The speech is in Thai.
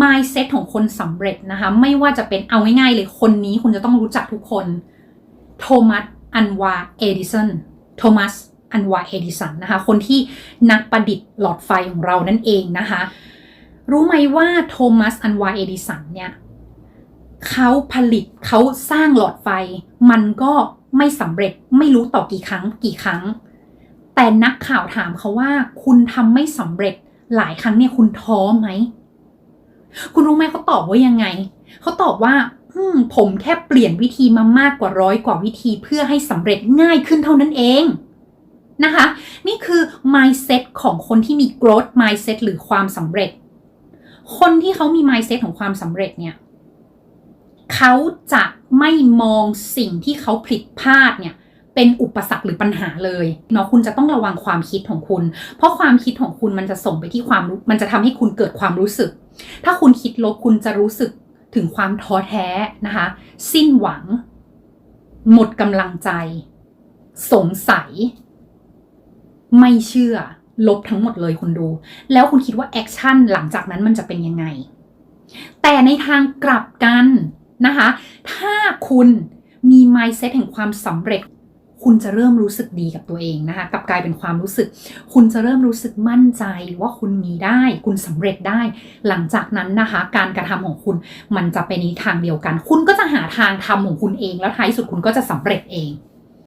mindset ของคนสำเร็จนะคะ ไม่ว่าจะเป็นเอาง่ายๆเลยคนนี้คุณจะต้องรู้จักทุกคนโทมัสอันวาเอดิสันโทมัสอันวาเอดิสันนะคะ คนที่นักประดิษฐ์หลอดไฟของเรานั่นเองนะคะ รู้ไหมว่าโทมัสอันวาเอดิสันเนี่ยเขาผลิตเขาสร้างหลอดไฟ มันก็ไม่สำเร็จไม่รู้ต่อกี่ครั้งกี่ครั้ง แต่นักข่าวถามเขาว่าคุณทำไม่สำเร็จหลายครั้งเนี่ยคุณท้อไหม คุณรู้ไหมเขาตอบว่ายังไง เขาตอบว่า อืม ผมแค่เปลี่ยนวิธีมามากกว่าร้อยกว่าวิธีเพื่อให้สำเร็จง่ายขึ้นเท่านั้นเองนะคะ นี่คือ mindset ของคนที่มี growth mindset หรือความสำเร็จ คนที่เขามี mindset ของความสำเร็จเนี่ยเขาจะไม่มองสิ่งที่เขาผิดพลาดเนี่ย เป็นอุปสรรคหรือปัญหาเลยเนาะคุณจะต้องระวังความคิดของคุณ เพราะความคิดของคุณมันจะส่งไปที่ความรู้มันจะทำให้คุณเกิดความรู้สึก ถ้าคุณคิดลบคุณจะรู้สึกถึงความท้อแท้นะคะ สิ้นหวัง หมดกำลังใจ สงสัย ไม่เชื่อ ลบทั้งหมดเลยคุณดู แล้วคุณคิดว่าแอคชั่นหลังจากนั้นมันจะเป็นยังไง แต่ในทางกลับกันนะคะ ถ้าคุณมี mindset แห่งความสำเร็จ คุณจะเริ่มรู้สึกดีกับตัวเองนะคะกลับกลายเป็นความรู้สึก คุณจะเริ่มรู้สึกมั่นใจว่าคุณมีได้ คุณสำเร็จได้ หลังจากนั้นนะคะ การกระทำของคุณมันจะไปในทางเดียวกัน คุณก็จะหาทางทำของคุณเองแล้วท้ายสุดคุณก็จะสำเร็จเอง